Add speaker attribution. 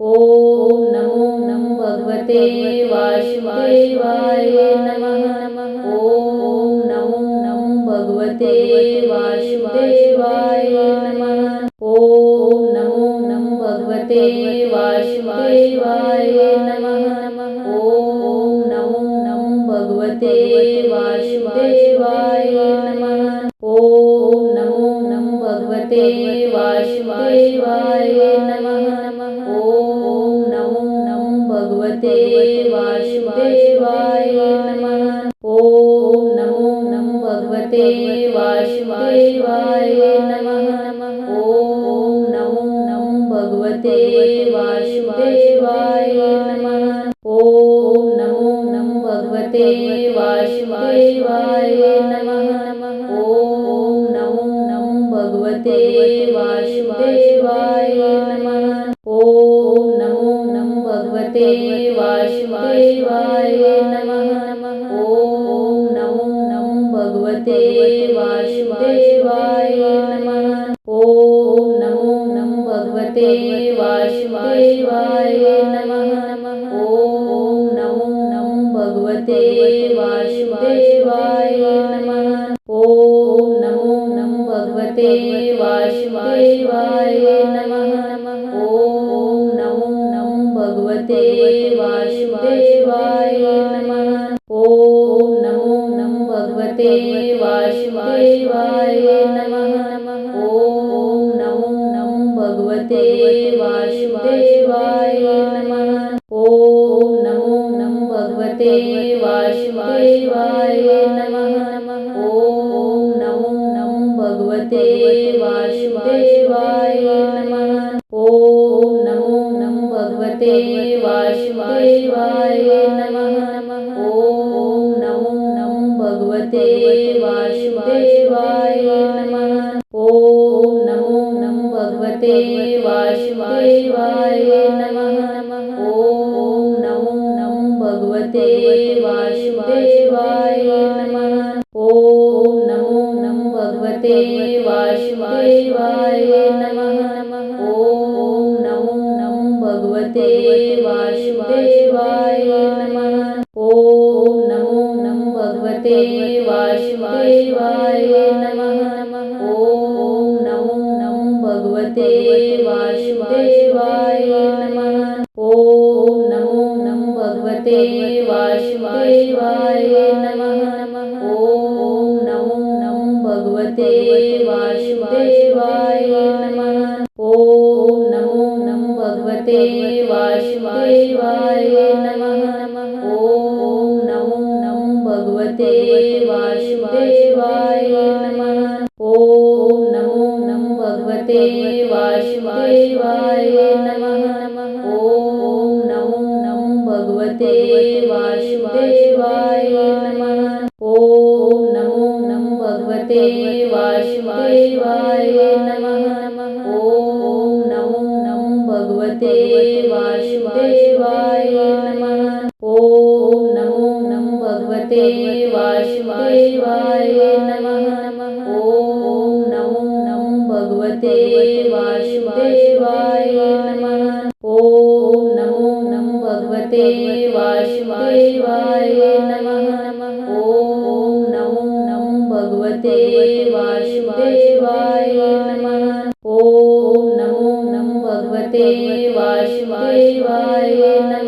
Speaker 1: ॐ नमो नमो भगवते वासुदेवाय नमः ॐ नमो नमो भगवते वासुदेवाय नमः ॐ नमो नमो भगवते वासुदेवाय नमः ॐ नमो नमो भगवते वासुदेवाय नमः भगवते वासुदेवाय नमः। ॐ नमो नमो भगवते वासुदेवाय नमः। ॐ नमो नमो भगवते वासुदेवाय नमः। ॐ नमो नमो भगवते वासुदेवाय नमः। ॐ नमो नमो भगवते वासुदेवाय नमः। भगवते वासुदेवाय नमः। ॐ नमो नमो भगवते वासुदेवाय नमः। ॐ नमो नमो भगवते वासुदेवाय नमः। ॐ नमो नमो भगवते वासुदेवाय नमः। ॐ नमो नमो भगवते वासुदेवाय नमः। वासुदेवाय नमः ॐ नमो नमो भगवते वासुदेवाय नमः ॐ नमो नमो भगवते वासुदेवाय नमः ॐ नमो नमो भगवते वासुदेवाय नमः ॐ नमो नमो भगवते वासुदेवाय नमः। वासुदेवाय नमः। ॐ नमो नमो भगवते वासुदेवाय नमः। ॐ नमो नमो भगवते वासुदेवाय नमः। ॐ नमो नमो भगवते वासुदेवाय नमः। ॐ नमो नमो भगवते वासुदेवाय नमः। ॐ नमो नमो भगवते वासुदेवाय नमः। ॐ नमो नमो भगवते वासुदेवाय नमः। ॐ नमो नमो भगवते वासुदेवाय नमः। ॐ नमो नमो भगवते वासुदेवाय नमः। ॐ नमो नमो भगवते ॐ नमो नमो भगवते वासुदेवाय नमः। ॐ नमो नमो भगवते वासुदेवाय नमः। ॐ नमो नमो भगवते वासुदेवाय नमः। ॐ नमो नमो भगवते वासुदेवाय नमः। ॐ नमो नमो भगवते वासुदेवाय भगवते वासुदेवाय नमः। ॐ नमो नमो भगवते वासुदेवाय नमः। ॐ नमो नमो भगवते वासुदेवाय नमः। ॐ नमो नमो भगवते वासुदेवाय नमः। ॐ नमो नमो भगवते वासुदेवाय नमः।